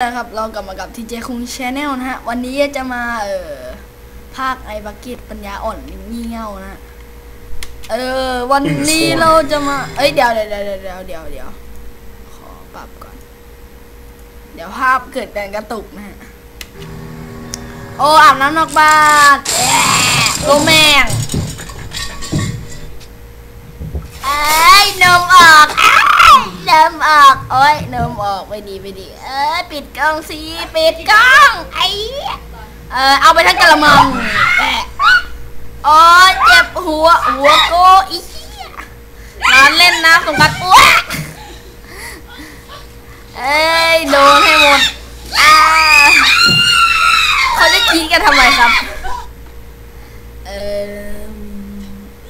นะครับ เรากลับมากับทีเจคุงชาแนลนะฮะ วันนี้จะมา เอ่อ ภาคไอบักเกตปัญญาอ่อนงี่เง่านะ เออ วันนี้เราจะมา เอ้ย เดี๋ยวเดี๋ยวเดี๋ยวเดี๋ยวเดี๋ยวเดี๋ยวขอปรับก่อน เดี๋ยวภาพเกิดการกระตุกนะฮะ โอ้อาบน้ำนอกบ้านโลแมงไอ้ยนมออกอ้ายนมออก โอ้ยนมออก ไม่ดีไม่ดี เอ้ยปิดกล้องสิปิดกล้องไอ้เออเอาไปทั้งกระมังแอะโอ้ยเจ็บหัวหัวโกอีเหี้ยร้านเล่นน้ำสงกรารอ้วกเอ้ยโดนให้หมดอ้าเขาจะคิดกันทำไมครับ เออ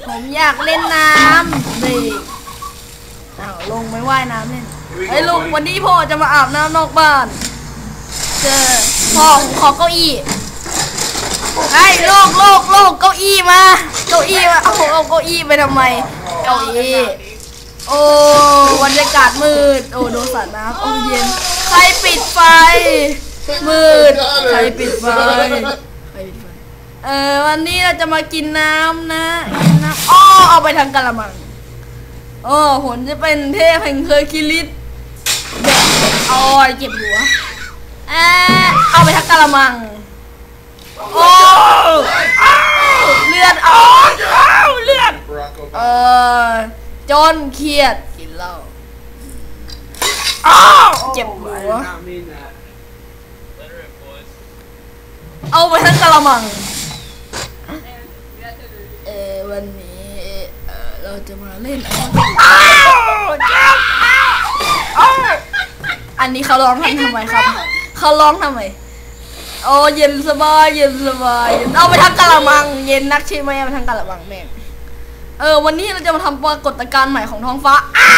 ผมอยากเล่นน้ำดิอ้าลงไม่ว่ายน้ำเล่น ไอ้ยลุงวันนี้พ่อจะมาอาบน้ำนอกบ้าน เจอพ่อผมขอเก้าอี้ไอ้ยโลกโลกโลกเก้าอี้มา เก้าอี้มาเอาเอาเก้าอี้ไปทำไม เก้าอี้โอ้บรรยากาศมืด โอ้โดนสาดน้ำโอ้เย็น ใครปิดไฟ มืด ใครปิดไฟ ใครปิดไฟ เออวันนี้เราจะมากินน้ำนะกินน้ำอ้อเอาไปทางกะละมัง โอ้ผลจะเป็นเทพแห่งเคอร์คิลิส แดกโอ้ยเจ็บหัวเออเอาไปทางกะละมัง โอ้เลือดออกอ้เลือด เออจนเครียดกินเหล้าอ้เจ็บหัว เอาไปทั้งกะละมัง เออวันนี้ เออเราจะมาเล่นอ้าวเจ็บอ้าวอ้าวอั นนี้เขาร้องทำไมครับ เขาร้องทำไมโอ้เย็นสบายเย็นสบายเย็นเอาไปทั้งกะละมัง เย็นนักใช่ไหมเอาไปทั้งกะละมังแม่งเออวันนี้เราจะมาทำปรากฏการณ์ใหม่ของท้องฟ้าอ้า